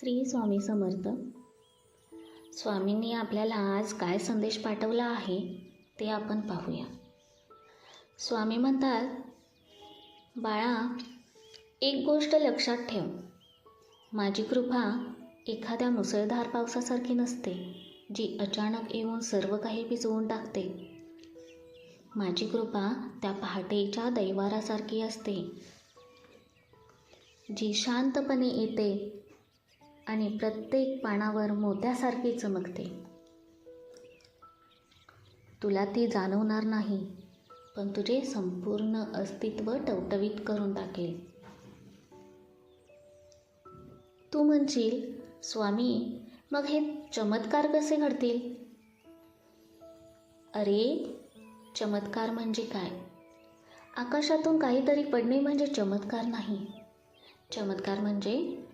श्री स्वामी समर्थ. स्वामींनी आपल्याला आज काय संदेश पाठवला आहे ते आपण पाहूया. स्वामी म्हणतात बाळा एक गोष्ट लक्षात ठेव. माझी कृपा एखाद्या मुसळधार पावसासारखी नसते जी अचानक येऊन सर्व काही भिजवून टाकते. माझी कृपा त्या पहाटेच्या दैवारासारखी असते. जी शांतपणे येते आणि प्रत्येक पानावर मोत्यासारखी चमकते. तुला ती जाणवणार नाही पण तुझे संपूर्ण अस्तित्व टवटवीत करून टाकेल. तू म्हणशील स्वामी मग हे चमत्कार कसे घडतील? अरे चमत्कार म्हणजे काय? आकाशातून काहीतरी पडणे म्हणजे चमत्कार नाही. चमत्कार म्हणजे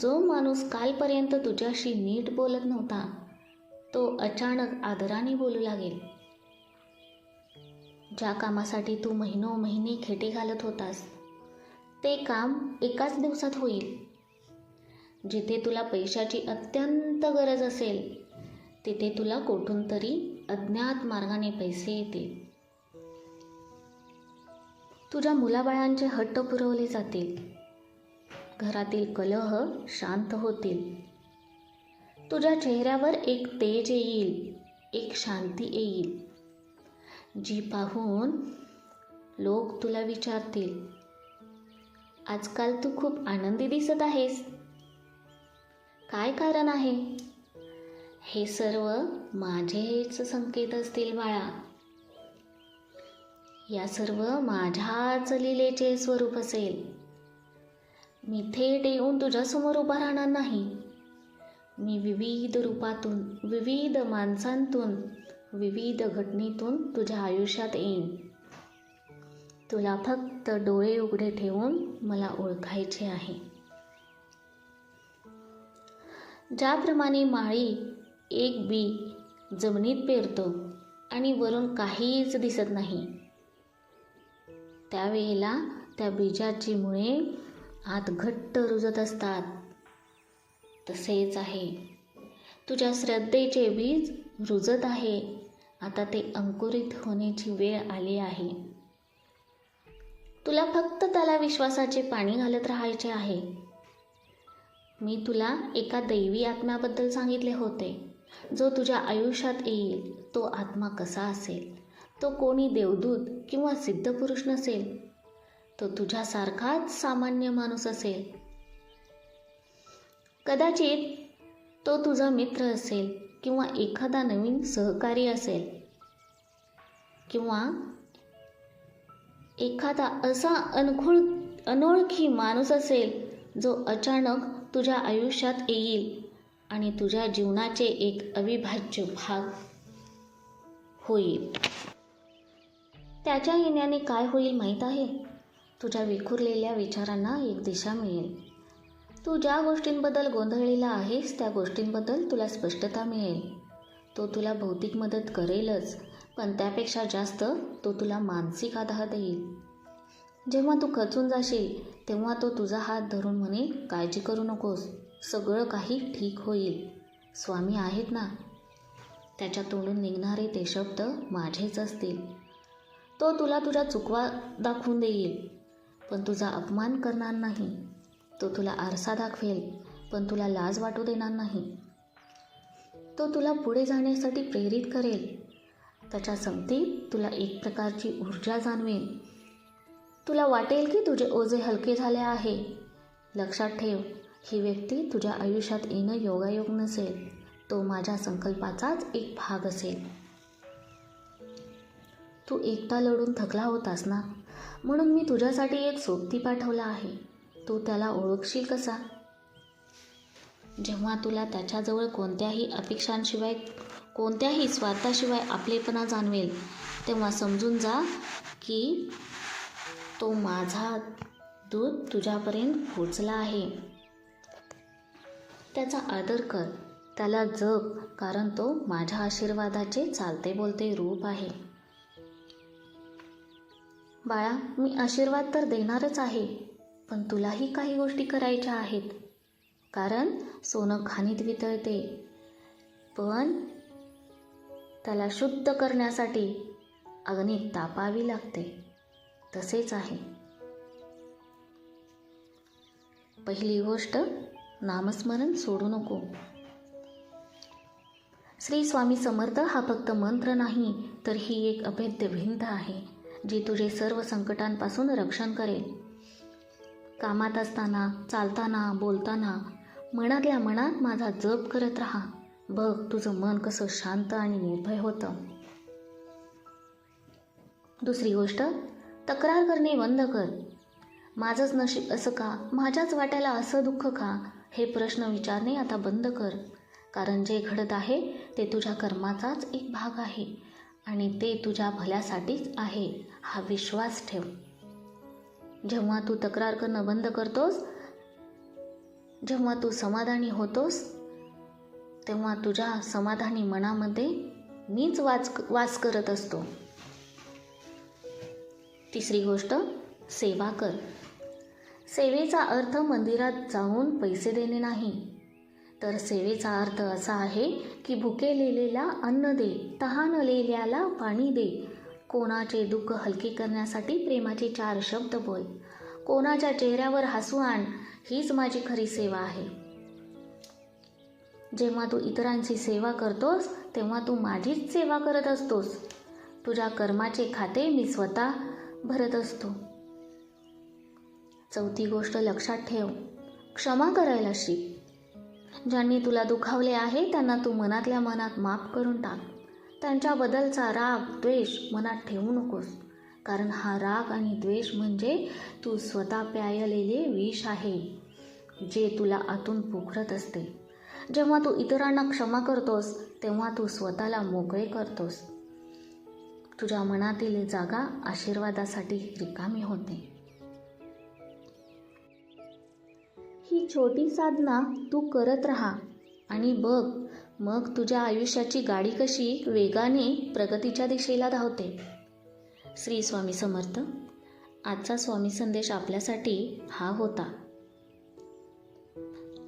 जो माणूस कालपर्यंत तुझ्याशी नीट बोलत नव्हता तो अचानक आदराने बोलू लागेल. ज्या कामासाठी तू महिनो महिने खेटे घालत होतास ते काम एकाच दिवसात होईल. जिथे तुला पैशाची अत्यंत गरज असेल तिथे तुला कोठून तरी अज्ञात मार्गाने पैसे येतील. तुझ्या मुलाबाळांचे हट्ट पुरवले जातील. घरातील कलह शांत होतील. तुझ्या चेहऱ्यावर एक तेज येईल एक शांती येईल. जी पाहून लोक तुला विचारतील आजकाल तू खूप आनंदी दिसत आहेस. काय कारण आहे? हे सर्व माझेच संकेत असतील बाळा. या सर्व माझ्याच लिलेचे स्वरूप असेल. मी थेट येऊन तुझ्यासमोर उभा राहणार नाही. मी विविध रूपातून विविध माणसांतून विविध घटनेतून तुझ्या आयुष्यात येईन. तुला फक्त डोळे उघडे ठेवून मला ओळखायचे आहे. ज्याप्रमाणे माळी एक बी जमिनीत पेरतो आणि वरून काहीच दिसत नाही. त्यावेळेला त्या बीजाची मुळे आत घट्ट रुजत असतात. तसेच आहे. तुझ्या श्रद्धेचे बीज रुजत आहे. आता ते अंकुरित होण्याची वेळ आली आहे. तुला फक्त त्याला विश्वासाचे पाणी घालत राहायचे आहे. मी तुला एका दैवी आत्म्याबद्दल सांगितले होते. जो तुझ्या आयुष्यात येईल तो आत्मा कसा असेल? तो कोणी देवदूत किंवा सिद्धपुरुष नसेल? तो तुझ्यासारखाच सामान्य माणूस असेल. कदाचित तो तुझा मित्र असेल किंवा एखादा नवीन सहकारी असेल किंवा एखादा असा अनखुळ अनोळखी माणूस असेल जो अचानक तुझ्या आयुष्यात येईल आणि तुझ्या जीवनाचे एक अविभाज्य भाग होईल. त्याच्या येण्याने काय होईल माहीत आहे? तुझ्या विखुरलेल्या विचारांना एक दिशा मिळेल. तू ज्या गोष्टींबद्दल गोंधळलेला आहेस त्या गोष्टींबद्दल तुला स्पष्टता मिळेल. तो तुला भौतिक मदत करेलच पण त्यापेक्षा जास्त तो तुला मानसिक आधार देईल. जेव्हा तू खचून जाशील तेव्हा तो तुझा हात धरून म्हणे काळजी करू नकोस सगळं काही ठीक होईल. स्वामी आहेत ना? त्याच्या तोंडून निघणारे ते शब्द माझेच असतील. तो तुला तुझ्या चुकवा दाखवून देईल. पण तुझा अपमान करणार नाही. तो तुला आरसा दाखवेल पण तुला लाज वाटू देणार नाही. तो तुला पुढे जाण्यासाठी प्रेरित करेल. त्याच्या संगतीत तुला एक प्रकारची ऊर्जा जाणवेल. तुला वाटेल की तुझे ओझे हलके झाले आहे. लक्षात ठेव ही व्यक्ती तुझ्या आयुष्यात येणं योगायोग नसेल. तो माझ्या संकल्पाचाच एक भाग असेल. तू एकटा लढून थकला होतास ना? म्हणून मी तुझ्यासाठी एक सोबती पाठवला आहे. तू त्याला ओळखशील कसा? जेव्हा तुला त्याच्याजवळ कोणत्याही अपेक्षांशिवाय कोणत्याही स्वार्थाशिवाय आपलेपणा जाणवेल तेव्हा समजून जा की तो माझा दूध तुझ्यापर्यंत पोचला आहे. त्याचा आदर कर. त्याला जप कारण तो माझ्या आशीर्वादाचे चालते बोलते रूप आहे. बाळा मी आशीर्वाद तर देणारच आहे पण तुलाही काही गोष्टी करायच्या आहेत. कारण सोनं खाणीत वितळते. पण त्याला शुद्ध करण्यासाठी अग्नी तापावी लागते. तसेच आहे. पहिली गोष्ट नामस्मरण सोडू नको. श्री स्वामी समर्थ हा फक्त मंत्र नाही तर ही एक अभेद्य भिंत आहे. जी तुझे सर्व संकटांपासून रक्षण करेल. कामात असताना चालताना बोलताना मनातल्या मनात माझा जप करत राहा. बघ तुझं मन कसं शांत आणि निर्भय होतं. दुसरी गोष्ट तक्रार करणे बंद कर. माझंच नशीब असं का? माझ्याच वाट्याला असं दुःख का? हे प्रश्न विचारणे आता बंद कर. कारण जे घडत आहे ते तुझ्या कर्माचाच एक भाग आहे. आणि ते तुझ्या भल्यासाठीच आहे. हा विश्वास ठेव. जेव्हा तू तक्रार करणं बंद करतोस जेव्हा तू समाधानी होतोस तेव्हा तुझ्या समाधानी मनामध्ये मीच वाच वास करत असतो. तिसरी गोष्ट सेवा कर. सेवेचा अर्थ मंदिरात जाऊन पैसे देणे नाही. तर सेवेचा अर्थ असा आहे की भुकेलेलेला अन्न दे तहानलेल्याला पाणी दे कोणाचे दुःख हलके करण्यासाठी प्रेमाचे चार शब्द बोल. कोणाच्या चेहऱ्यावर हसू आण हीच माझी खरी सेवा आहे. जेव्हा तू इतरांची सेवा करतोस तेव्हा तू माझीच सेवा करत असतोस. तुझ्या कर्माचे खाते मी स्वतः भरत असतो. चौथी गोष्ट लक्षात ठेव. क्षमा करायला शिक. ज्यांनी तुला दुखावले आहे त्यांना तू मनातल्या मनात माफ करून टाक. त्यांच्याबद्दलचा राग द्वेष मनात ठेवू नकोस. कारण हा राग आणि द्वेष म्हणजे तू स्वतः प्यायलेले विष आहे जे तुला आतून पोखरत असते. जेव्हा तू इतरांना क्षमा करतोस तेव्हा तू स्वतःला मोकळे करतोस. तुझ्या मनातील जागा आशीर्वादासाठी रिकामी होते. ही छोटी साधना तू करत राहा आणि बघ मग तुझ्या आयुष्याची गाडी कशी वेगाने प्रगतीच्या दिशेला धावते? श्री स्वामी समर्थ आजचा स्वामी संदेश आपल्यासाठी हा होता.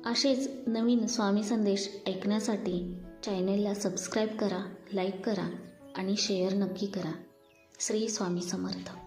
असेच नवीन स्वामी संदेश ऐकण्यासाठी चॅनेलला सबस्क्राईब करा लाईक करा आणि शेअर नक्की करा. श्री स्वामी समर्थ.